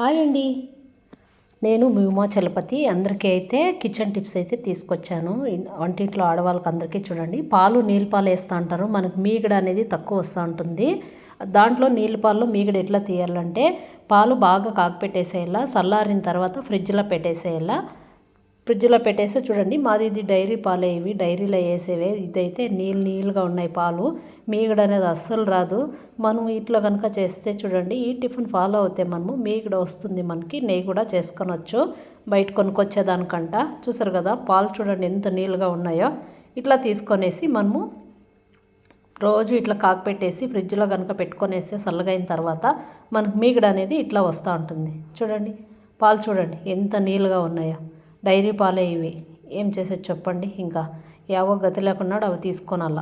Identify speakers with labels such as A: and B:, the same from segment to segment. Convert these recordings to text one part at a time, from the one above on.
A: Hi అండి. నేను మీ చలపతి. అందరికీ అయితే కిచెన్ టిప్స్ అయితే తీసుకొచ్చాను. వంటింట్లో ఆడవాళ్ళకి అందరికీ చూడండి. పాలు నీళ్ళ పాలు వేస్తూ ఉంటారు మనకు మీగడ అనేది తక్కువ వస్తూ ఉంటుంది. దాంట్లో నీళ్ళ పాలు మీగడ ఎట్లా తీయాలంటే పాలు బాగా కాగపెట్టేసేయాలా చల్లారిన తర్వాత ఫ్రిడ్జ్లో పెట్టేసేయాలా ఫ్రిడ్జ్లో పెట్టేస్తే చూడండి మాది ఇది డైరీ పాలే ఇవి. డైరీలో వేసేవే. ఇదైతే నీళ్ళు నీళ్ళుగా ఉన్నాయి పాలు. మీగడ అనేది అస్సలు రాదు. మనం ఇంట్లో కనుక చేస్తే చూడండి ఈ టిఫిన్ ఫాలో అవుతే మనము మీగడ వస్తుంది మనకి నెయ్యి కూడా చేసుకొనొచ్చు. బయట కొనుక్కొచ్చేదానికంట. చూసారు కదా పాలు చూడండి ఎంత నీళ్ళుగా ఉన్నాయో. ఇట్లా తీసుకొనేసి మనము రోజు ఇట్లా కాకపెట్టేసి ఫ్రిడ్జ్లో కనుక పెట్టుకొనేస్తే చల్లగైన తర్వాత మనకు మీగడ అనేది ఇట్లా వస్తూ ఉంటుంది. చూడండి పాలు చూడండి ఎంత నీళ్ళుగా ఉన్నాయో. డైరీ పాలే ఇవి. ఏం చేసేది చెప్పండి ఇంకా. యావో గతి లేకుండా అవి తీసుకోనాల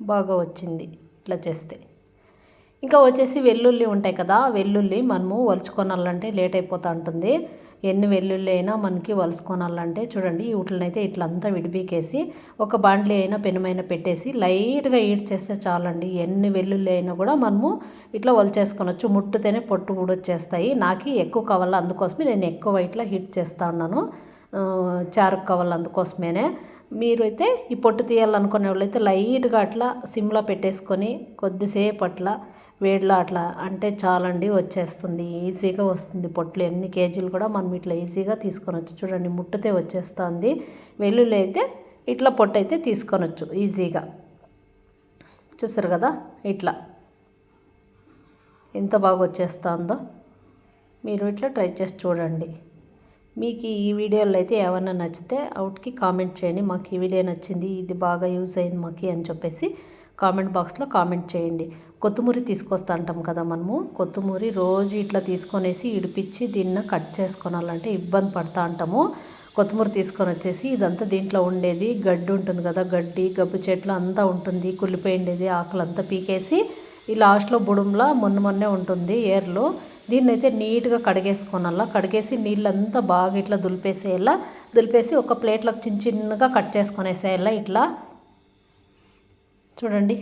A: బాగా వచ్చింది ఇట్లా చేస్తే. ఇంకా వచ్చేసి వెల్లుల్లి ఉంటాయి కదా వెల్లుల్లి మనము వలుచుకొనాలంటే లేట్ అయిపోతూ ఉంటుంది ఎన్ని వెల్లుల్లి అయినా మనకి వలుచుకోనాలంటే చూడండి వీటినైతే ఇట్లంతా విడిపీకేసి ఒక బాండ్లీ అయినా పెనుమైన పెట్టేసి లైట్గా ఈడ్ చేస్తే చాలండి. ఎన్ని వెల్లుల్లి అయినా కూడా మనము ఇట్లా వలిచేసుకోనొచ్చు. ముట్టుతేనే పొట్టు కూడా వచ్చేస్తాయి నాకు ఎక్కువ కావాలి అందుకోసమే నేను ఎక్కువ ఇట్లా హీట్ చేస్తా ఉన్నాను. ఆ, చారుకు కావాలి అందుకోసమేనే. మీరు అయితే ఈ పొట్టు తీయాలనుకునే వాళ్ళైతే లైట్గా అట్లా సిమ్లో పెట్టేసుకొని కొద్దిసేపు అట్లా వేడిలో అట్లా అంటే చాలండి వచ్చేస్తుంది. ఈజీగా వస్తుంది. పొట్లు ఎన్ని కేజీలు కూడా మనం ఇట్లా ఈజీగా తీసుకొనొచ్చు. చూడండి ముట్టితే వచ్చేస్తుంది. వెల్లుల్లి అయితే ఇట్లా పొట్టు అయితే తీసుకొనొచ్చు ఈజీగా. చూసారు కదా? ఇట్లా. ఎంత బాగా వచ్చేస్తుందో మీరు ఇట్లా ట్రై చేసి చూడండి. మీకు ఈ వీడియోలో అయితే ఏమన్నా నచ్చితే అవుట్కి కామెంట్ చేయండి. మాకు ఈ వీడియో నచ్చింది ఇది బాగా యూజ్ అయింది మాకు అని చెప్పేసి కామెంట్ బాక్స్లో కామెంట్ చేయండి. కొత్తిమూరి తీసుకొస్తా అంటాం కదా మనము. కొత్తిమూరి రోజు ఇట్లా తీసుకొనేసి ఇడిపించి దీన్ని కట్ చేసుకోనాలంటే ఇబ్బంది పడతా అంటాము. కొత్తిమూర తీసుకొని వచ్చేసి ఇదంతా దీంట్లో ఉండేది గడ్డి ఉంటుంది కదా గడ్డి గబ్బు చెట్లు అంతా ఉంటుంది. కుళ్ళిపోయిండేది ఆకులంతా పీకేసి ఈ లాస్ట్లో బుడంలా మొన్న మొన్నే ఉంటుంది ఏర్లో. దీన్ని అయితే నీట్గా కడిగేసుకోనల్లా. కడిగేసి నీళ్ళంతా బాగా ఇట్లా దులిపేసేయాల. దులిపేసి ఒక ప్లేట్లోకి చిన్న చిన్నగా కట్ చేసుకొనేసేయాల ఇట్లా. చూడండి.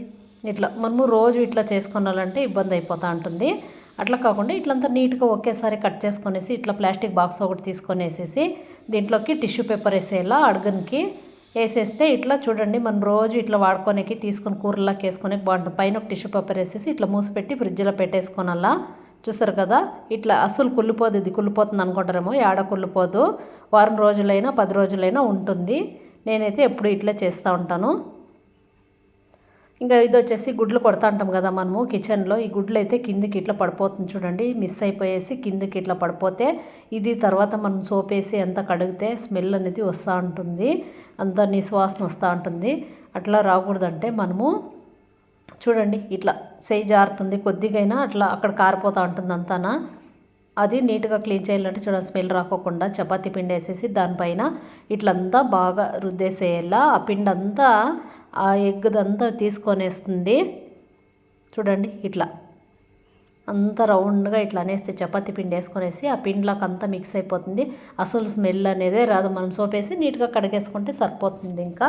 A: ఇట్లా మనము రోజు ఇట్లా చేసుకున్నాలంటే ఇబ్బంది అయిపోతూ ఉంటుంది అట్లా కాకుండా ఇట్లంతా నీట్గా ఒకేసారి కట్ చేసుకొనేసి ఇట్లా ప్లాస్టిక్ బాక్స్ ఒకటి తీసుకొని వేసేసి దీంట్లోకి టిష్యూ పేపర్ వేసేలా అడుగునికి వేసేస్తే ఇట్లా చూడండి మనం రోజు ఇట్లా వాడుకోనికి తీసుకొని కూరలాకి వేసుకొని బాగుంటుంది పైన ఒక టిష్యూ పేపర్ వేసేసి ఇట్లా మూసిపెట్టి ఫ్రిడ్జ్లో పెట్టేసుకోనల్లా చూసారు కదా? ఇట్లా అస్సలు కుళ్ళిపోదు ఇది. కుళ్ళిపోతుంది అనుకుంటారేమో ఏడ కుళ్ళిపోదు. వారం రోజులైనా పది రోజులైనా ఉంటుంది. నేనైతే ఎప్పుడు ఇట్లా చేస్తూ ఉంటాను. ఇంకా ఇది వచ్చేసి గుడ్లు కొడతా ఉంటాం కదా మనము కిచెన్లో ఈ గుడ్లు అయితే కిందికి ఇట్లా పడిపోతుంది చూడండి. మిస్ అయిపోయేసి కిందికి ఇట్లా పడిపోతే ఇది తర్వాత మనం సోపేసి అంతా కడిగితే స్మెల్ అనేది వస్తూ ఉంటుంది అంతా నిశ్వాసన వస్తూ ఉంటుంది అట్లా రాకూడదంటే మనము చూడండి ఇట్లా చేయి జారుతుంది. కొద్దిగైనా అట్లా అక్కడ కారిపోతూ ఉంటుంది అంతానా. అది నీట్గా క్లీన్ చేయాలంటే చూడండి స్మెల్ రాకోకుండా చపాతీ పిండి వేసేసి దానిపైన ఇట్లంతా బాగా రుద్దేసేయాల. ఆ పిండి అంతా ఆ ఎగ్దంతా తీసుకొనేస్తుంది. చూడండి ఇట్లా. అంత రౌండ్గా ఇట్లా అనేస్తే చపాతి పిండి వేసుకొనేసి ఆ పిండిలోకి అంతా మిక్స్ అయిపోతుంది. అసలు స్మెల్ అనేదే రాదు. మనం సోపేసి నీట్గా కడిగేసుకుంటే సరిపోతుంది ఇంకా.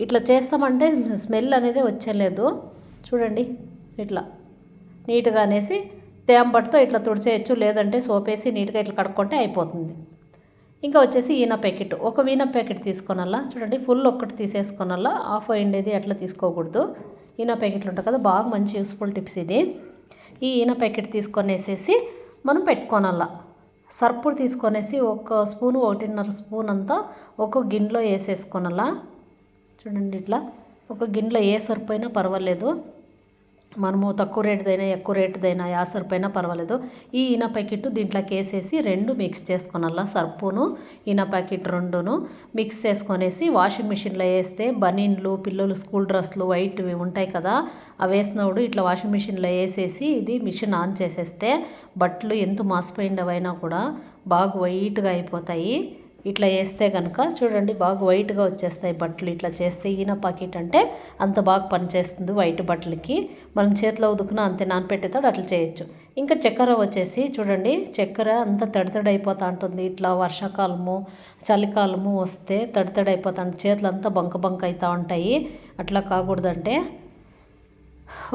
A: ఇట్లా చేస్తామంటే స్మెల్ అనేది వచ్చలేదు. చూడండి ఇట్లా. నీట్గా అనేసి తేంబటితో ఇట్లా తుడిచేయచ్చు. లేదంటే సోపేసి నీట్గా ఇట్లా కడుక్కుంటే అయిపోతుంది. ఇంకా వచ్చేసి ఈన ప్యాకెట్. ఒక వీన ప్యాకెట్ తీసుకోనల్లా? చూడండి ఫుల్ ఒక్కటి తీసేసుకోనల్లా. ఆఫ్ అయ్యేది అట్లా తీసుకోకూడదు. ఈన ప్యాకెట్లు ఉంటాయి కదా బాగా మంచి యూస్ఫుల్ టిప్స్ ఇది. ఈ ఈన ప్యాకెట్ తీసుకొనేసేసి మనం పెట్టుకోనల్లా. సర్పు తీసుకొనేసి ఒక స్పూన్ ఒకటిన్నర స్పూన్ అంతా ఒక గిన్నెలో వేసేసుకోనల్లా. చూడండి ఇట్లా. ఒక గిన్నెలో ఏ సర్పు అయినా పర్వాలేదు. మనము తక్కువ రేటుదైనా ఎక్కువ రేటుదైనా యా పర్వాలేదు. ఈ ఈన ప్యాకెట్ దీంట్లోకి వేసేసి రెండు మిక్స్ చేసుకోనాల సర్పును ఈన ప్యాకెట్ రెండును మిక్స్ చేసుకొనేసి వాషింగ్ మిషన్లో వేస్తే బనీన్లు పిల్లలు స్కూల్ డ్రెస్లు వైట్వి ఉంటాయి కదా అవి వేసినప్పుడు ఇట్లా వాషింగ్ మిషన్లో వేసేసి ఇది మిషన్ ఆన్ చేసేస్తే బట్టలు ఎంత మాసిపోయినవైనా కూడా బాగా వైట్గా అయిపోతాయి. ఇట్లా వేస్తే కనుక చూడండి బాగా వైట్గా వచ్చేస్తాయి బట్టలు. ఇట్లా చేస్తే ఈన పాకెట్ అంటే అంత బాగా పనిచేస్తుంది వైట్ బట్టలకి. మనం చేతిలో ఉదుకున అంతే నానపెట్టేతాడు అట్లా చేయొచ్చు. ఇంకా చక్కెర వచ్చేసి చూడండి చక్కెర అంత తడితడి అయిపోతూ ఉంటుంది ఇట్లా వర్షాకాలము చలికాలము వస్తే తడితడైపోతా అయిపోతా ఉంటుంది చేతులు అంతా బంక బంక అవుతూ ఉంటాయి. అట్లా కాకూడదంటే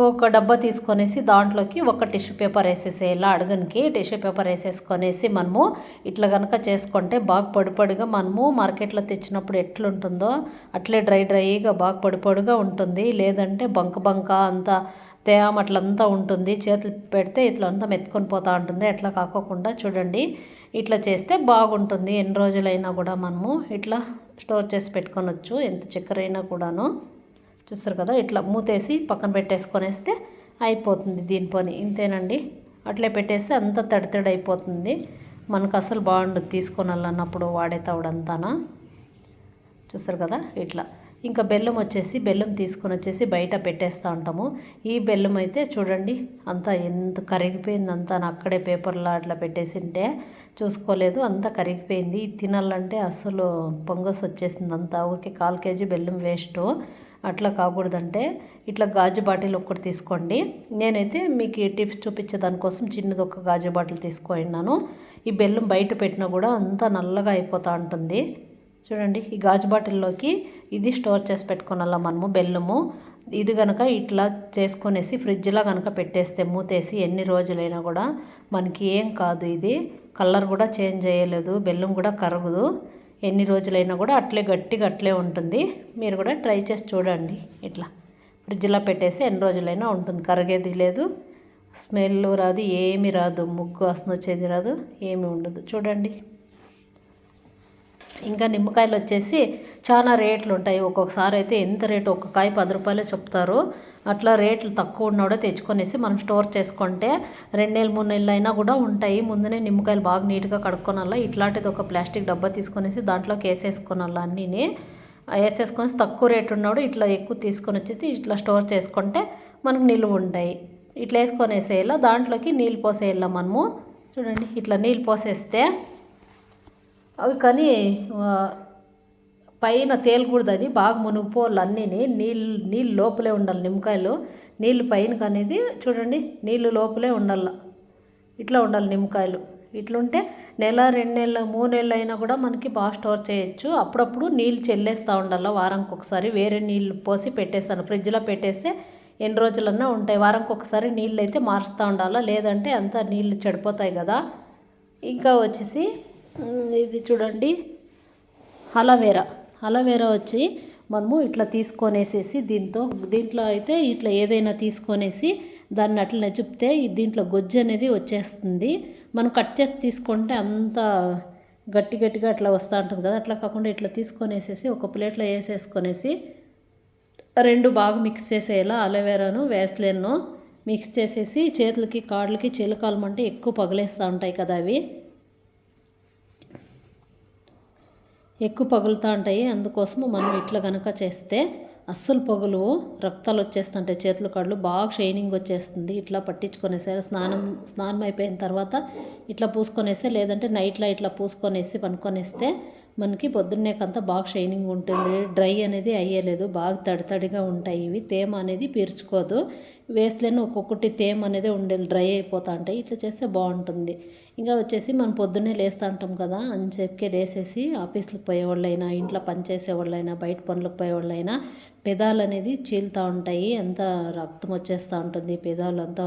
A: ఒక డబ్బా తీసుకొనేసి దాంట్లోకి ఒక టిష్యూ పేపర్ వేసేసేయాలి అడగనికి టిష్యూ పేపర్ వేసేసుకొనేసి మనము ఇట్లా కనుక చేసుకుంటే బాగా పొడిపొడిగా మనము మార్కెట్లో తెచ్చినప్పుడు ఎట్లుంటుందో అట్లే డ్రై డ్రైగా బాగా పడిపడుగా ఉంటుంది. లేదంటే బంక బంక అంతా తేమ అట్లంతా ఉంటుంది. చేతులు పెడితే ఇట్లా అంతా మెత్తుకొని పోతూ ఉంటుంది. అట్లా కాకోకుండా చూడండి. ఇట్లా చేస్తే బాగుంటుంది. ఎన్ని రోజులైనా కూడా మనము ఇట్లా స్టోర్ చేసి పెట్టుకొనొచ్చు. ఎంత చక్కెర అయినా కూడాను. చూస్తారు కదా ఇట్లా మూతేసి పక్కన పెట్టేసుకొనేస్తే అయిపోతుంది దీని పని. ఇంతేనండి. అట్లే పెట్టేస్తే అంత తడి తడి అయిపోతుంది. మనకు అసలు బాగుండదు తీసుకొనాలన్నప్పుడు వాడే తవుడంతానా చూస్తారు కదా ఇట్లా. ఇంకా బెల్లం వచ్చేసి బెల్లం తీసుకొని వచ్చేసి బయట పెట్టేస్తూ ఉంటాము. ఈ బెల్లం అయితే చూడండి అంతా ఎంత కరిగిపోయింది అంతా. అక్కడే పేపర్లో అట్లా పెట్టేసింటే చూసుకోలేదు అంతా కరిగిపోయింది. తినాలంటే అసలు పొంగస్ వచ్చేసింది అంతా. ఊరికే కాల్ కేజీ బెల్లం వేస్ట్. అట్లా కాకూడదంటే ఇట్లా గాజు బాటిల్ ఒక్కటి తీసుకోండి. నేనైతే మీకు ఈ టిప్స్ చూపించే దానికోసం చిన్నది ఒక గాజు బాటిల్ తీసుకున్నాను. ఈ బెల్లం బయట పెట్టినా కూడా అంతా నల్లగా అయిపోతూ ఉంటుంది. చూడండి ఈ గాజు బాటిల్లోకి ఇది స్టోర్ చేసి పెట్టుకోనాల మనము బెల్లము. ఇది కనుక ఇట్లా చేసుకునేసి ఫ్రిడ్జ్లో కనుక పెట్టేస్తే మూతేసి ఎన్ని రోజులైనా కూడా మనకి ఏం కాదు ఇది. కలర్ కూడా చేంజ్ అయ్యలేదు బెల్లం కూడా కరగదు. ఎన్ని రోజులైనా కూడా అట్లే గట్టిగా అట్లే ఉంటుంది. మీరు కూడా ట్రై చేసి చూడండి. ఇట్లా ఫ్రిడ్జ్లో పెట్టేసి ఎన్ని రోజులైనా ఉంటుంది. కరిగేది లేదు. స్మెల్ రాదు ఏమీ రాదు. ముగ్గు వాసన వచ్చేది రాదు ఏమీ ఉండదు. చూడండి. ఇంకా నిమ్మకాయలు వచ్చేసి చాలా రేట్లు ఉంటాయి. ఒక్కొక్కసారి అయితే ఎంత రేటు? ఒక్క కాయ పది రూపాయలే చెప్తారు. అట్లా రేట్లు తక్కువ ఉన్నోడే తెచ్చుకొనేసి మనం స్టోర్ చేసుకుంటే రెండు నెలలు మూడు నెలలు అయినా కూడా ఉంటాయి. ముందునే నిమ్మకాయలు బాగా నీట్గా కడుక్కొనాలా? ఇట్లాంటిది ఒక ప్లాస్టిక్ డబ్బా తీసుకొనేసి దాంట్లోకి వేసేసుకోనాల అన్నీని. వేసేసుకొని తక్కువ రేటు ఉన్నాడు ఇట్లా ఎక్కువ తీసుకొని వచ్చేసి ఇట్లా స్టోర్ చేసుకుంటే మనకు నిలువ ఉంటాయి. ఇట్లా వేసుకొని వేసేయాల దాంట్లోకి నీళ్ళు పోసేయాల మనము. చూడండి ఇట్లా నీళ్ళు పోసేస్తే అవి కానీ పైన తేలకూడదు అది బాగా మునిగిపోవాలి అన్నీని నీళ్ళు నీళ్ళు లోపలే ఉండాలి నిమ్మకాయలు. నీళ్ళు పైన అనేది చూడండి నీళ్ళు లోపలే ఉండాల. ఇట్లా ఉండాలి నిమ్మకాయలు. ఇట్లుంటే నెల రెండు నెలలు మూడు నెలలు అయినా కూడా మనకి బాగా స్టోర్ చేయొచ్చు. అప్పుడప్పుడు నీళ్ళు చెల్లేస్తూ ఉండాలి వారానికి ఒకసారి. వేరే నీళ్ళు పోసి పెట్టేస్తాను. ఫ్రిడ్జ్లో పెట్టేస్తే ఎన్ని రోజులన్నా ఉంటాయి. వారానికి ఒకసారి నీళ్ళు అయితే మారుస్తూ ఉండాలా. లేదంటే అంతా నీళ్ళు చెడిపోతాయి కదా. ఇంకా వచ్చేసి ఇది చూడండి. అలవేరా. అలవేరా వచ్చి మనము ఇట్లా తీసుకొనేసేసి దీంతో దీంట్లో అయితే ఇట్లా ఏదైనా తీసుకొనేసి దాన్ని అట్లా చెప్తే దీంట్లో గొజ్జు అనేది వచ్చేస్తుంది. మనం కట్ చేసి తీసుకుంటే అంత గట్టి గట్టిగా అట్లా వస్తూ ఉంటుంది కదా. అట్లా కాకుండా ఇట్లా తీసుకొనేసేసి ఒక ప్లేట్లో వేసేసుకొనేసి రెండు బాగా మిక్స్ చేసేలా అలోవెరాను వేస్లెన్ను మిక్స్ చేసేసి చేతులకి కాళ్ళకి చిలకాలమంటే ఎక్కువ పగిలేస్తూ ఉంటాయి కదా అవి. ఎక్కువ పగులుతూ ఉంటాయి. అందుకోసము మనం ఇట్లా కనుక చేస్తే అస్సలు పగులు రక్తాలు వచ్చేస్తుంటాయి. చేతుల కాళ్ళు బాగా షైనింగ్ వచ్చేస్తుంది. ఇట్లా పట్టించుకొనేసారి స్నానం స్నానం అయిపోయిన తర్వాత ఇట్లా పూసుకొనేస్తే లేదంటే నైట్లో ఇట్లా పూసుకొనేసి పనుకొనేస్తే మనకి పొద్దున్నే కంతా బాగా షైనింగ్ ఉంటుంది. డ్రై అనేది అయ్యలేదు. బాగా తడి తడిగా ఉంటాయి ఇవి. తేమ అనేది పీర్చుకోదు. వేస్తేనే ఒక్కొక్కటి తేమ అనేది ఉండేది. డ్రై అయిపోతూ ఉంటాయి. ఇట్లా చేస్తే బాగుంటుంది. ఇంకా వచ్చేసి మనం పొద్దున్నే లేస్తూ ఉంటాం కదా అని చెప్పి లేసేసి ఆఫీస్లకు పోయేవాళ్ళైనా ఇంట్లో పనిచేసే వాళ్ళైనా బయట పనులకు పోయేవాళ్ళైనా పెదాలు అనేది చీలుతూ ఉంటాయి. ఎంత రక్తం వచ్చేస్తూ ఉంటుంది. పెదాలు అంతా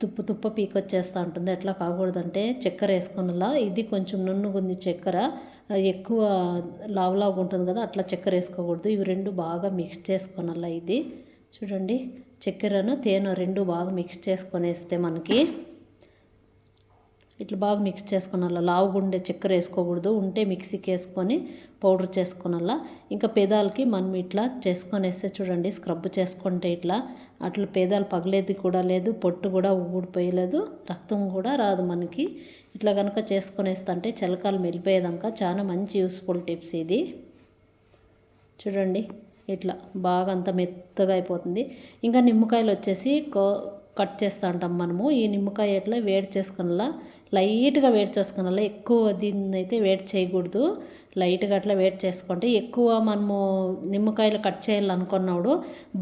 A: తుప్పు తుప్ప పీకొచ్చేస్తూ ఉంటుంది. ఎట్లా కాకూడదంటే చక్కెర వేసుకున్నలా ఇది కొంచెం నున్నుగుంది చక్కెర. ఎక్కువ లావు లావుగా ఉంటుంది కదా అట్లా చక్కెర వేసుకోకూడదు. ఇవి రెండు బాగా మిక్స్ చేసుకోనల్ల ఇది. చూడండి చక్కెరను తేనె రెండు బాగా మిక్స్ చేసుకొనేస్తే మనకి ఇట్లా బాగా మిక్స్ చేసుకున్నాల లావుగా ఉండే చక్కెర వేసుకోకూడదు ఉంటే మిక్సీకి వేసుకొని పౌడర్ చేసుకున్నాల ఇంకా పెదాలకి మనం ఇట్లా చేసుకొని వేస్తే చూడండి స్క్రబ్ చేసుకుంటే ఇట్లా అట్లా పేదాలు పగలేది కూడా లేదు పొట్టు కూడా ఊడిపోయలేదు రక్తం కూడా రాదు మనకి. ఇట్లా కనుక చేసుకునేస్తుంటే చిలకాలు మెలిపోయేదాక చాలా మంచి యూస్ఫుల్ టిప్స్ ఇది. చూడండి ఇట్లా బాగా అంత మెత్తగా అయిపోతుంది. ఇంకా నిమ్మకాయలు వచ్చేసి కో కట్ చేస్తూ ఉంటాం మనము. ఈ నిమ్మకాయ ఎట్లా వేడి చేసుకున్నలా లైట్గా వేడి చేసుకున్నలా ఎక్కువ దీన్ని అయితే వేడి చేయకూడదు. లైట్గా అట్లా వేడి చేసుకుంటే ఎక్కువ మనము నిమ్మకాయలు కట్ చేయాలనుకున్నప్పుడు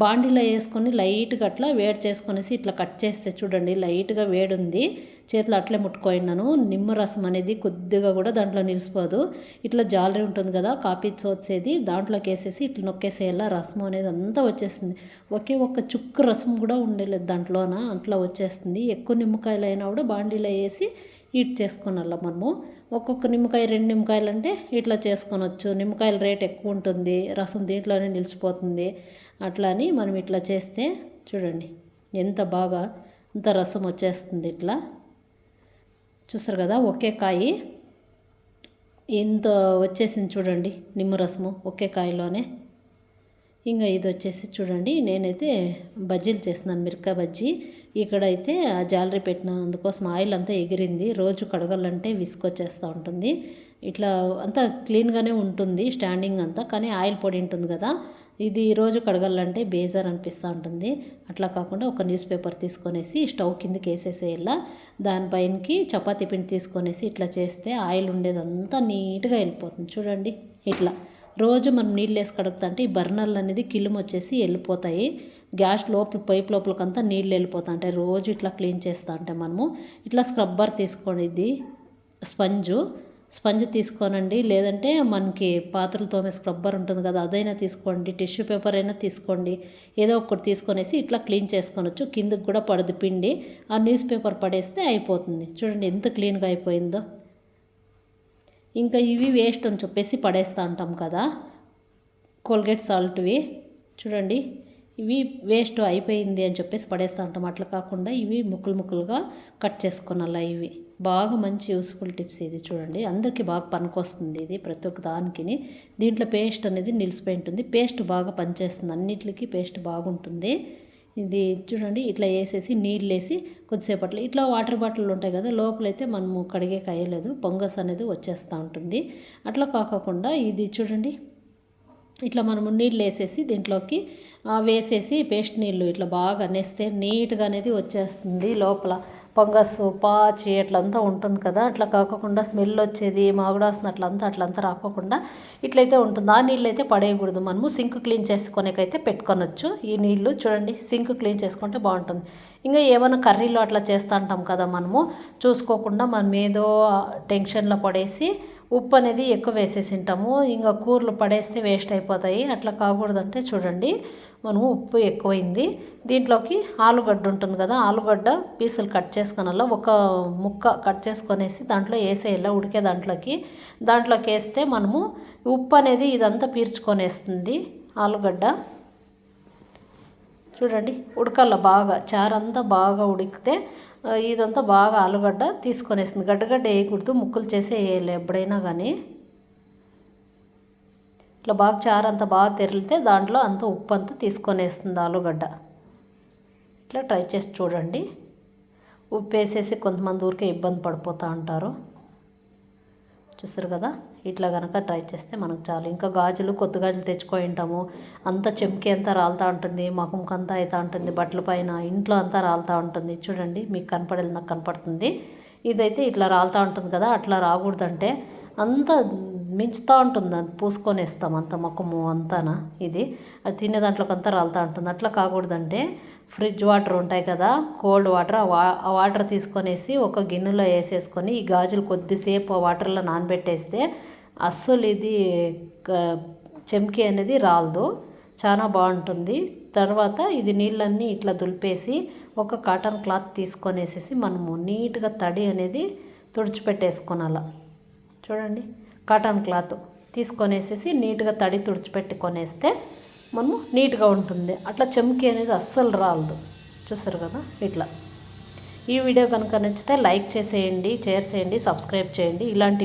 A: బాండీలో వేసుకొని లైట్గా అట్లా వేడి చేసుకునేసి ఇట్లా కట్ చేస్తే చూడండి లైట్గా వేడుంది. చేతిలో అట్లే ముట్టుకోయినాను నిమ్మరసం అనేది కొద్దిగా కూడా దాంట్లో నిలిచిపోదు ఇట్లా జాలరీ ఉంటుంది కదా కాపీ చోచేది దాంట్లోకి వేసేసి ఇట్లా నొక్కేసేయాల? రసం అనేది అంతా వచ్చేస్తుంది. ఒకే ఒక్క చుక్క రసం కూడా ఉండలేదు దాంట్లోన? అట్లా వచ్చేస్తుంది. ఎక్కువ నిమ్మకాయలు అయినా కూడా బాండీలో వేసి హీట్ చేసుకోనాల మనము? ఒక్కొక్క నిమ్మకాయ రెండు నిమ్మకాయలు అంటే ఇట్లా చేసుకోనొచ్చు. నిమ్మకాయల రేట్ ఎక్కువ ఉంటుంది రసం దీంట్లోనే నిలిచిపోతుంది. అట్లా అని మనం ఇట్లా చేస్తే చూడండి ఎంత బాగా ఇంత రసం వచ్చేస్తుంది ఇట్లా. చూస్తారు కదా ఒకే కాయి ఎంత వచ్చేసింది చూడండి నిమ్మరసము ఒకే కాయలోనే. ఇంకా ఇది వచ్చేసి చూడండి నేనైతే బజ్జీలు చేస్తున్నాను మిరకా బజ్జీ. ఇక్కడైతే ఆ జాలరీ పెట్టిన అందుకోసం ఆయిల్ అంతా ఎగిరింది. రోజు కడగాలంటే విసుకొచ్చేస్తూ ఉంటుంది. ఇట్లా అంతా క్లీన్గానే ఉంటుంది స్టాండింగ్ అంతా కానీ ఆయిల్ పొడి ఉంటుంది కదా. ఇది రోజు కడగాలంటే బేజార్ అనిపిస్తూ ఉంటుంది. అట్లా కాకుండా ఒక న్యూస్ పేపర్ తీసుకొనేసి స్టవ్ కిందకి వేసేసేయాల. దానిపైనకి చపాతీ పిండి తీసుకొనేసి ఇట్లా చేస్తే ఆయిల్ ఉండేదంతా నీట్గా వెళ్ళిపోతుంది. చూడండి ఇట్లా. రోజు మనం నీళ్ళు వేసి కడుగుతుంటే ఈ బర్నర్లు అనేది కిలుము వచ్చేసి వెళ్ళిపోతాయి. గ్యాస్ లోపల పైప్ లోపలికంతా నీళ్ళు వెళ్ళిపోతా ఉంటాయి రోజు ఇట్లా క్లీన్ చేస్తూ ఉంటే మనము. ఇట్లా స్క్రబ్బర్ తీసుకోండి ఇది స్పంజు. స్పంజ్ తీసుకోనండి. లేదంటే మనకి పాత్రలు తోమే స్క్రబ్బర్ ఉంటుంది కదా అదైనా తీసుకోండి. టిష్యూ పేపర్ అయినా తీసుకోండి. ఏదో ఒకటి తీసుకొనేసి ఇట్లా క్లీన్ చేసుకొనొచ్చు. కిందకి కూడా పడదు పిండి. ఆ న్యూస్ పేపర్ పడేస్తే అయిపోతుంది. చూడండి ఎంత క్లీన్గా అయిపోయిందో. ఇంకా ఇవి వేస్ట్ అని చెప్పేసి పడేస్తూ ఉంటాం కదా. కోల్గేట్ సాల్ట్వి. చూడండి ఇవి వేస్ట్ అయిపోయింది అని చెప్పేసి పడేస్తూ ఉంటాం. అట్లా కాకుండా ఇవి ముక్కలు ముక్కలుగా కట్ చేసుకోనాల ఇవి. బాగా మంచి యూస్ఫుల్ టిప్స్ ఇది చూడండి. అందరికీ బాగా పనికొస్తుంది ఇది ప్రతి ఒక్క దానికి దీంట్లో పేస్ట్ అనేది నిలిచిపోయి ఉంటుంది. పేస్ట్ బాగా పనిచేస్తుంది. అన్నిటికీ పేస్ట్ బాగుంటుంది. ఇది చూడండి ఇట్లా వేసేసి నీళ్ళు వేసి కొద్దిసేపట్లో ఇట్లా వాటర్ బాటిల్ ఉంటాయి కదా లోపలైతే మనము కడిగే కయ్యలేదు పొంగస్ అనేది వచ్చేస్తూ ఉంటుంది. అట్లా కాకుండా ఇది చూడండి ఇట్లా మనము నీళ్ళు వేసేసి దీంట్లోకి వేసేసి పేస్ట్ నీళ్ళు ఇట్లా బాగా నెస్తే నీట్గా అనేది వచ్చేస్తుంది లోపల. ఫంగస్ పాచి అట్లంతా ఉంటుంది కదా. అట్లా కాకుండా స్మెల్ వచ్చేది మాగుడాసిన అట్లంతా అట్లంతా రాకోకుండా ఇట్లయితే ఉంటుంది. ఆ నీళ్ళు అయితే పడేయకూడదు మనము. సింక్ క్లీన్ చేసుకునేకైతే పెట్టుకొనొచ్చు. ఈ నీళ్ళు చూడండి సింక్ క్లీన్ చేసుకుంటే బాగుంటుంది. ఇంకా ఏమైనా కర్రీలు అట్లా చేస్తూ ఉంటాం కదా మనము. చూసుకోకుండా మనం ఏదో టెన్షన్లో పడేసి ఉప్పు అనేది ఎక్కువ వేసేసింటాము ఇంకా కూరలు పడేస్తే వేస్ట్ అయిపోతాయి. అట్లా కాకూడదంటే చూడండి. మనము ఉప్పు ఎక్కువైంది. దీంట్లోకి ఆలుగడ్డ ఉంటుంది కదా ఆలుగడ్డ పీసులు కట్ చేసుకునల్లా ఒక ముక్క కట్ చేసుకొనేసి దాంట్లో వేసేయాల ఉడికే దాంట్లోకి. దాంట్లోకి వేస్తే మనము ఉప్పు అనేది ఇదంతా పీల్చుకొనేస్తుంది ఆలుగడ్డ. చూడండి ఉడకల్ల బాగా చారంతా బాగా ఉడికితే ఇదంతా బాగా ఆలుగడ్డ తీసుకొనేస్తుంది గడ్డగడ్డ వేయకూడదు ముక్కలు చేసే వేయాలి ఎప్పుడైనా కానీ. ఇట్లా బాగా చారంతా బాగా తెరిలితే దాంట్లో అంత ఉప్పు అంతా తీసుకొనేస్తుంది ఆలుగడ్డ. ఇట్లా ట్రై చేసి చూడండి. ఉప్పు వేసేసి కొంతమంది ఊరికే ఇబ్బంది పడిపోతూ ఉంటారు చూస్తారు కదా? ఇట్లా కనుక ట్రై చేస్తే మనకు చాలు. ఇంకా గాజులు కొత్త గాజులు తెచ్చుకొని ఉంటాము. అంత చెంకి అంతా రాలుతూ ఉంటుంది అంతా అవుతూ ఉంటుంది బట్టల పైన ఇంట్లో అంతా రాలుతూ ఉంటుంది. చూడండి మీకు కనపడేది నాకు కనపడుతుంది. ఇదైతే ఇట్లా రాలుతూ ఉంటుంది కదా? అట్లా రాకూడదంటే అంత మించుతూ ఉంటుంది. అది పూసుకొని వేస్తాం అంత ముఖము అంతానా ఇది. అది తినే దాంట్లోకి అంతా రాలుతూ ఉంటుంది. అట్లా కాకూడదంటే ఫ్రిడ్జ్ వాటర్ ఉంటాయి కదా కోల్డ్ వాటర్ ఆ వాటర్ తీసుకొనేసి ఒక గిన్నెలో వేసేసుకొని ఈ గాజులు కొద్దిసేపు ఆ వాటర్లో నానబెట్టేస్తే అస్సలు ఇది చెంకి అనేది రాలదు. చాలా బాగుంటుంది. తర్వాత ఇది నీళ్ళన్నీ ఇట్లా దులిపేసి ఒక కాటన్ క్లాత్ తీసుకొనేసేసి మనము నీట్గా తడి అనేది తుడిచిపెట్టేసుకోనాల. చూడండి కాటన్ క్లాత్ తీసుకొనేసేసి నీట్గా తడి తుడిచిపెట్టుకొనేస్తే మనము నీట్గా ఉంటుంది. అట్లా చెంకి అనేది అస్సలు రాలదు. చూసారు కదా? ఇట్లా. ఈ వీడియో కనుక నచ్చితే లైక్ చేసేయండి షేర్ చేయండి సబ్స్క్రైబ్ చేయండి. ఇలాంటి